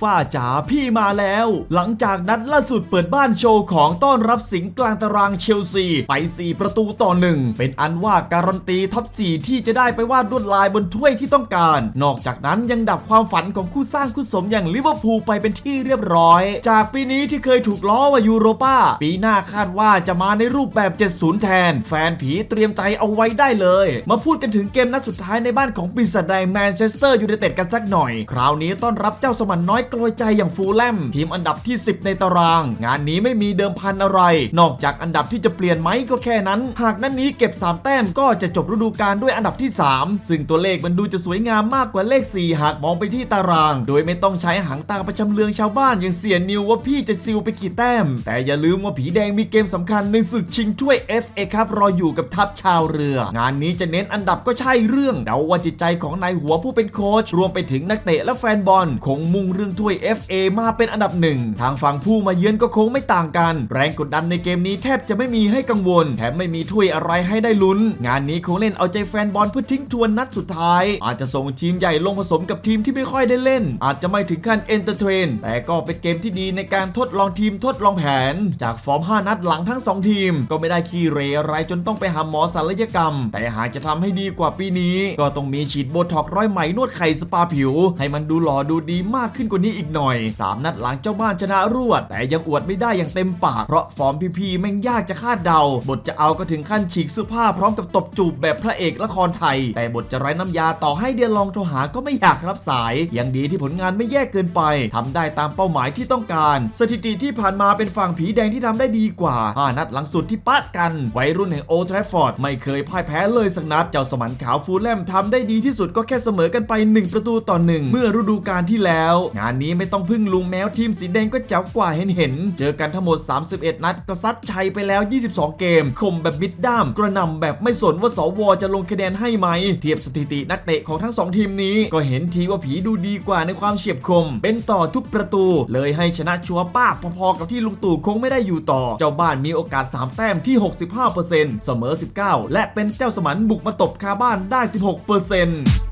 ฟ่าจ๋าพี่มาแล้ว หลังจากนัดล่าสุดเปิดบ้านโชว์ของต้อนรับสิงห์กลางตารางเชลซี ไป 4 ประตูต่อหนึ่งเป็นอันว่าการันตีท็อป4ที่จะได้ไปวาดลวดลายบนถ้วยที่ต้องการ นอกจากนั้นยังดับความฝันของคู่สร้างคู่สมอย่างลิเวอร์พูลไปเป็นที่เรียบร้อย จากปีนี้ที่เคยถูกล้อว่ายูโรป้า ปีหน้าคาดว่าจะมาในรูปแบบ 70 แทน แฟนผีเตรียมใจเอาไว้ได้เลย มาพูดกันถึงเกมนัดสุดท้ายในบ้านของปีศาจแดงแมนเชสเตอร์ยูไนเต็ดกันสักหน่อย คราวนี้ต้อนรับเจ้าสมันน้อยกลอยใจอย่างฟูลแลมทีมอันดับที่ 10 ในตาราง งานนี้ไม่มีเดิมพันอะไร นอกจากอันดับที่จะเปลี่ยนไหมก็แค่นั้น หากนัดนนี้เก็บ 3 แต้มก็จะจบฤดูกาลด้วยอันดับที่ 3 ซึ่งตัวเลขมันดูจะสวยงามมากกว่าเลข 4 หากมองไปที่ตาราง โดยไม่ต้องใช้หางตาประชำเลืองชาวบ้านอย่างเสียนิวว่าพี่จะซิลไปกี่แต้ม แต่อย่าลืมว่าผีแดงมีเกมสำคัญในศึกชิงถ้วย FA ครับรออยู่กับทัพชาวเรือ งานนี้จะเน้นอันดับก็ใช่เรื่องเดาว่าจิตใจของนายหัวผู้เป็นโค้ชรวมไปถึงนักเตะและแฟนบอลคงมุ่งเรื่องถ้วย FA มาเป็นอันดับหนึ่งทางฝั่งผู้มาเยือนก็คงไม่ต่างกัน แรงกดดันในเกมนี้แทบจะไม่มีให้กังวล แถมไม่มีถ้วยอะไรให้ได้ลุ้น งานนี้คงเล่นเอาใจแฟนบอลเพื่อทิ้งทวนนัดสุดท้าย อาจจะส่งทีมใหญ่ลงผสมกับทีมที่ไม่ค่อยได้เล่น อาจจะไม่ถึงขั้นเอนเตอร์เทรนแต่ก็เป็นเกมที่ดีในการทดลองทีมทดลองแผน จากฟอร์ม 5 นัดหลังทั้ง 2 ทีม ก็ไม่ได้ขี้เหรอะไรจนต้องไปหาหมอศัลยกรรม แต่หากจะทำให้ดีกว่าปีนี้ ก็ต้องมีฉีดโบท็อกร้อยไหมนวดไข่สปาผิว ให้มันดูหล่อดูดีมากขึ้นกว่านี้อีกหน่อย 3 นัดหลังเจ้าบ้านชนะรวด แต่ยังอวดไม่ได้อย่างเต็มปาก เพราะฟอร์มพีๆแม่งยากจะคาดเดา บทจะเอาก็ถึงขั้นฉีกเสื้อผ้าพร้อมกับตบจูบแบบพระเอกละครไทย แต่บทจะไร้น้ำยาต่อให้เดียลองโทรหาก็ไม่อยากรับสาย ยังดีที่ผลงานไม่แย่เกินไปทำได้ตามเป้าหมายที่ต้องการ สถิติที่ผ่านมาเป็นฝั่งผีแดงที่ทำได้ดีกว่าห้านัดหลังสุดที่ปะกันวัยรุ่นแห่งโอทรฟฟอร์ดไม่เคยพ่ายแพ้เลยสักนัดเจ้าสมันขาวฟูลแลมทำได้ดีที่สุดก็แค่เสมอกันไป 1 ประตูต่อหนึ่งเมื่อฤดูกาลที่แล้ว งานนี้ไม่ต้องพึ่งลุงแมวทีมสีแดงก็เจ๋วกว่าเห็นเห็น เจอกันทั้งหมด 31 นัดก็ซัดชัยไปแล้ว 22 เกม คมแบบมิดด้าม กระหนำแบบไม่สนว่าสวจะลงคะแนนให้ไหม เทียบสถิตินักเตะของทั้งสองทีมนี้ ก็เห็นทีว่าผีดูดีกว่าในความเฉียบคม เป็นต่อทุกประตู เลยให้ชนะชัวร์ป้าพอๆกับที่ลุงตู่คงไม่ได้อยู่ต่อ เจ้าบ้านมีโอกาส 3 แต้มที่ 65%เสมอ 19 และเป็นเจ้าสมันบุกมาตบคาบ้านได้ 16%